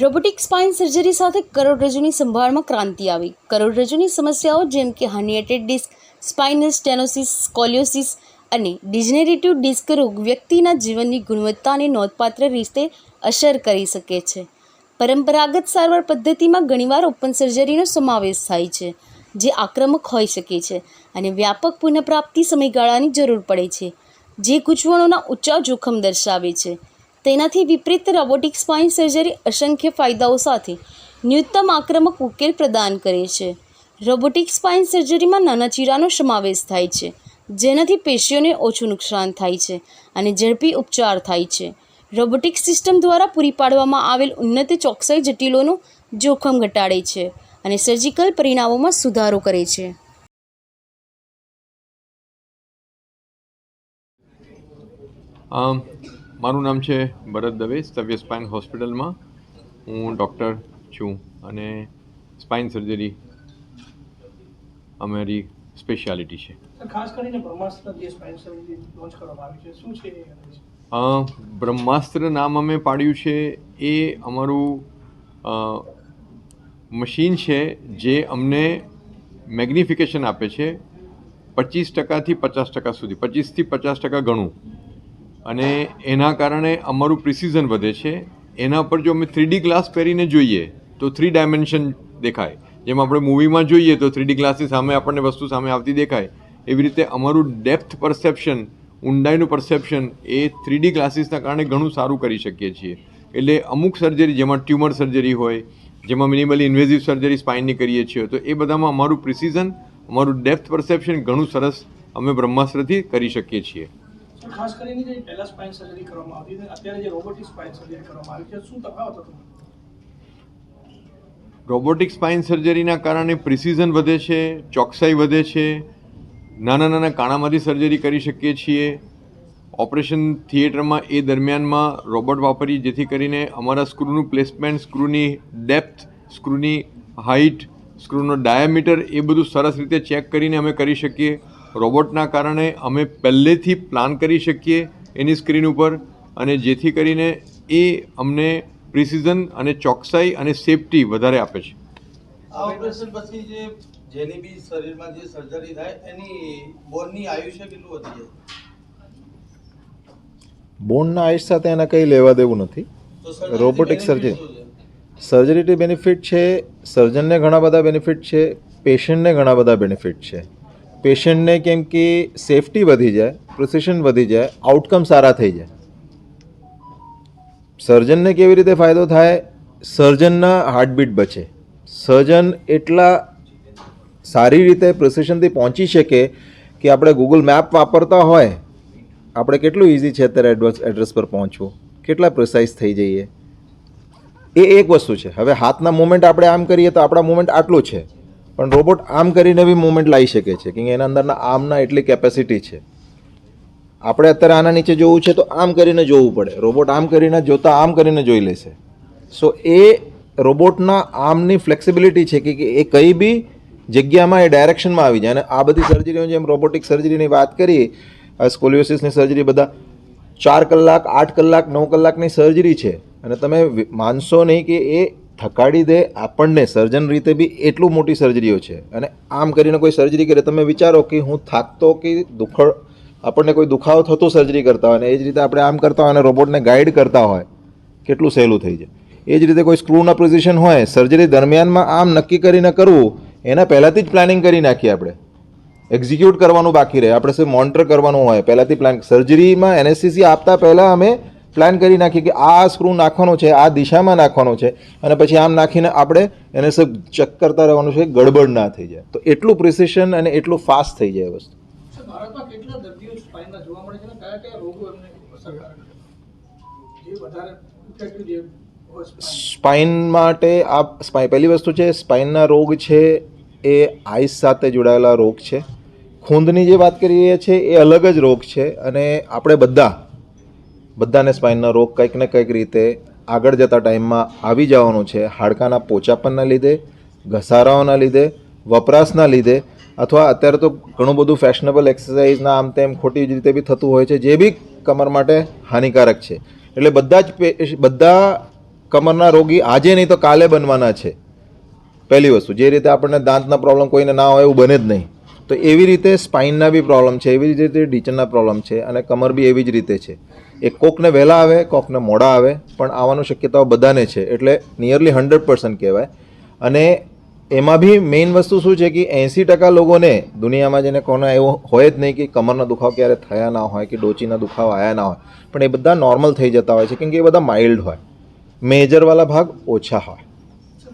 Robotic spine surgery સાથે કરોડરજ્જુની સંભાળમાં ક્રાંતિ આવી. કરોડરજ્જુની સમસ્યાઓ જેમ કે herniated disc, spinal stenosis, scoliosis અને ડિજનેરેટિવ ડિસ્ક રોગ વ્યક્તિના જીવનની ગુણવત્તાને નોંધપાત્ર રીતે અસર કરી શકે છે. પરંપરાગત સારવાર પદ્ધતિમાં ઘણીવાર ઓપન સર્જરીનો સમાવેશ થાય છે, જે આક્રમક હોઈ શકે છે અને વ્યાપક પુનઃપ્રાપ્તિ સમયગાળાની જરૂર પડે છે, જે ગૂંચવણોના ઊંચા જોખમ દર્શાવે છે. તેનાથી વિપરીત રોબોટિક સ્પાઇન સર્જરી અસંખ્ય ફાયદાઓ સાથે ન્યૂનતમ આક્રમક ઉકેલ પ્રદાન કરે છે. રોબોટિક સ્પાઇન સર્જરીમાં નાના ચીરાનો સમાવેશ થાય છે જેનાથી પેશીઓને ઓછું નુકસાન થાય છે અને ઝડપી ઉપચાર થાય છે. રોબોટિક સિસ્ટમ દ્વારા પૂરી પાડવામાં આવેલ ઉન્નત ચોકસાઈ જટિલોનું જોખમ ઘટાડે છે અને સર્જિકલ પરિણામોમાં સુધારો કરે છે. અમ, મારું નામ છે ભરત દવે સ્તવ્ય સ્પાઇન હોસ્પિટલમાં હું ડૉક્ટર છું અને સ્પાઇન સર્જરી અમારી સ્પેશિયાલિટી છે. ખાસ કરીને બ્રહ્માસ્ત્ર જે સ્પાઇન સર્જરી લોન્ચ કરવામાં આવી છે શું છે એ વિશે? અ, બ્રહ્માસ્ત્ર નામ અમે પાડ્યું છે એ અમારું મશીન છે જે અમને મેગ્નિફિકેશન આપે છે પચીસ ટકાથી પચાસ ટકા સુધી પચીસથી પચાસ ટકા ઘણું અને એના કારણે અમારું પ્રિસિઝન વધે છે. એના પર જો અમે થ્રીડી ગ્લાસ પહેરીને જોઈએ, તો થ્રી ડાયમેન્શન દેખાય. જેમ આપણે મૂવીમાં જોઈએ, તો થ્રીડી ગ્લાસની સામે આપણને વસ્તુ સામે આવતી દેખાય. એવી રીતે અમારું ડેપ્થ પરસેપ્શન ઊંડાઈનું પરસેપ્શન એ થ્રીડી ગ્લાસીસના કારણે ઘણું સારું કરી શકીએ છીએ. એટલે અમુક સર્જરી જેમાં ટ્યુમર સર્જરી હોય, જેમાં મિનિમલી ઇન્વેઝિવ સર્જરી સ્પાઇનની કરીએ છીએ, તો એ બધામાં અમારું પ્રિસિઝન અમારું ડેપ્થ પરસેપ્શન ઘણું સરસ અમે બ્રહ્માસ્ત્રથી કરી શકીએ છીએ. ખાસ કરીને જે પહેલા સ્પાઇન સર્જરી કરવામાં આવતી હતી અત્યારે જે રોબોટિક સ્પાઇન સર્જરી કરવામાં આવી છે, શું તફાવત હતો? રોબોટિક સ્પાઇન સર્જરીના કારણે પ્રિસિઝન વધે છે, ચોકસાઈ વધે છે, નાના નાના કાણામાંથી સર્જરી કરી શકીએ છીએ. ઓપરેશન થિયેટરમાં એ દરમિયાનમાં રોબોટ વાપરી જેથી કરીને અમારા સ્ક્રૂનું પ્લેસમેન્ટ સ્ક્રૂની ડેપ્થ સ્ક્રૂની હાઇટ સ્ક્રૂનો ડાયામીટર એ બધું સરસ રીતે ચેક કરીને અમે કરી શકીએ. રોબોટના કારણે અમે પહેલેથી પ્લાન કરી શકીએ એની સ્ક્રીન ઉપર અને જેથી કરીને એ અમને પ્રિસિઝન અને ચોકસાઈ અને સેફટી વધારે આપે છે. આ ઓપરેશન પછી જે જેની બી શરીરમાં જે સર્જરી થાય એની બોનની આયુષ્ય કેટલું વધી જાય? બોન્ડના આયુષ સાથે એના કંઈ લેવા દેવું નથી. રોબોટિક સર્જરી શું સર્જરીથી બેનિફિટ છે સર્જનને ઘણા બધા બેનિફિટ છે પેશન્ટને ઘણા બધા બેનિફિટ છે. પેશન્ટને કેમ કે સેફટી વધી જાય પ્રોસેશન વધી જાય આઉટકમ સારા થઈ જાય. સર્જનને કેવી રીતે ફાયદો થાય? સર્જનના હાર્ટબીટ બચે. સર્જન એટલા સારી રીતે પ્રોસેશનથી પહોંચી શકે કે આપણે ગૂગલ મેપ વાપરતા હોય, આપણે કેટલું ઇઝી છે અત્યારે એડ્રેસ એડ્રેસ પર પહોંચવું? કેટલા પ્રિસાઇઝ થઈ જઈએ? એ એક વસ્તુ છે. હવે હાથના મુમેન્ટ આપણે આમ કરીએ તો આપણા મુમેન્ટ આટલું છે. પણ રોબોટ આમ કરીને બી મૂવમેન્ટ લાવી શકે છે કે એના અંદરના આર્મના એટલી કેપેસિટી છે. આપણે અત્યારે આના નીચે જોવું છે તો આમ કરીને જોવું પડે. રોબોટ આમ કરીને જોતા આમ કરીને જોઈ લેશે. સો એ રોબોટના આર્મની ફ્લેક્સિબિલિટી છે કે એ કઈ બી જગ્યામાં એ ડાયરેક્શનમાં આવી જાય. અને આ બધી સર્જરીઓ જેમ રોબોટિક સર્જરીની વાત કરીએ સ્કોલિયોસિસની સર્જરી બધા ચાર કલાક, આઠ કલાક, નવ કલાકની સર્જરી છે. અને તમે માનશો નહીં કે એ થકાડી દે, આપણને સર્જન રીતે બી એટલું મોટી સર્જરીઓ છે. અને આમ કરીને કોઈ સર્જરી કરે, તમે વિચારો કે હું થાકતો કે દુખડ આપણને કોઈ દુખાવો થતો સર્જરી કરતા હોય અને એ જ રીતે આપણે આમ કરતા હોય અને રોબોટને ગાઈડ કરતા હોય, કેટલું સહેલું થઈ જાય. એ જ રીતે કોઈ સ્ક્રૂના પોઝિશન હોય, સર્જરી દરમિયાનમાં આમ નક્કી કરીને કરવું, એના પહેલાંથી જ પ્લાનિંગ કરી નાખીએ આપણે. એક્ઝિક્યુટ કરવાનું બાકી રહે. આપણે મોનિટર કરવાનું હોય, પહેલાંથી પ્લાન, સર્જરીમાં એનએસસીસી આપતા પહેલાં અમે પ્લાન કરી નાખીએ કે આ સ્ક્રૂ નાખવાનો છે આ દિશામાં નાખવાનો છે અને પછી આમ નાખીને આપણે એને સબ ચેક કરતા રહેવાનું છે ગડબડ ના થઈ જાય. તો એટલું પ્રિસિશન અને એટલું ફાસ્ટ થઈ જાય વસ્તુ. સ્પાઇન માટે આ સ્પાઇન પહેલી વસ્તુ છે સ્પાઇનના રોગ છે એ આઈસ સાથે જોડાયેલા રોગ છે. ખૂંદની જે વાત કરી રહ્યા છે એ અલગ જ રોગ છે અને આપણે બધા બધાને સ્પાઇનના રોગ કંઈક ને કંઈક રીતે આગળ જતા ટાઈમમાં આવી જવાનું છે. હાડકાના પોચાપનના લીધે, ઘસારાઓના લીધે, વપરાશના લીધે અથવા અત્યારે તો ઘણું બધું ફેશનેબલ એક્સરસાઇઝના આમ તેમ ખોટી રીતે બી થતું હોય છે, જે બી કમર માટે હાનિકારક છે. એટલે બધા જ બધા કમરના રોગી આજે નહીં તો કાલે બનવાના છે. પહેલી વસ્તુ, જે રીતે આપણને દાંતના પ્રોબ્લેમ કોઈને ના હોય એવું બને જ નહીં. તો એવી રીતે સ્પાઇનના બી પ્રોબ્લેમ છે, એવી જ રીતે ડીચરના પ્રોબ્લેમ છે અને કમર બી એવી જ રીતે છે. એ કોકને વહેલા આવે, કોકને મોડા આવે, પણ આવવાની શક્યતાઓ બધાને છે. એટલે નિયરલી હંડ્રેડ પર્સન્ટ કહેવાય. અને એમાં બી મેઇન વસ્તુ શું છે કે એંસી ટકા લોકોને દુનિયામાં જેને કોને એવું હોય જ નહીં કે કમરના દુખાવ ક્યારે થયા ના હોય કે ડોચીના દુખાવ આવ્યા ના હોય. પણ એ બધા નોર્મલ થઈ જતા હોય છે, કેમ કે એ બધા માઇલ્ડ હોય. મેજરવાળા ભાગ ઓછા હોય.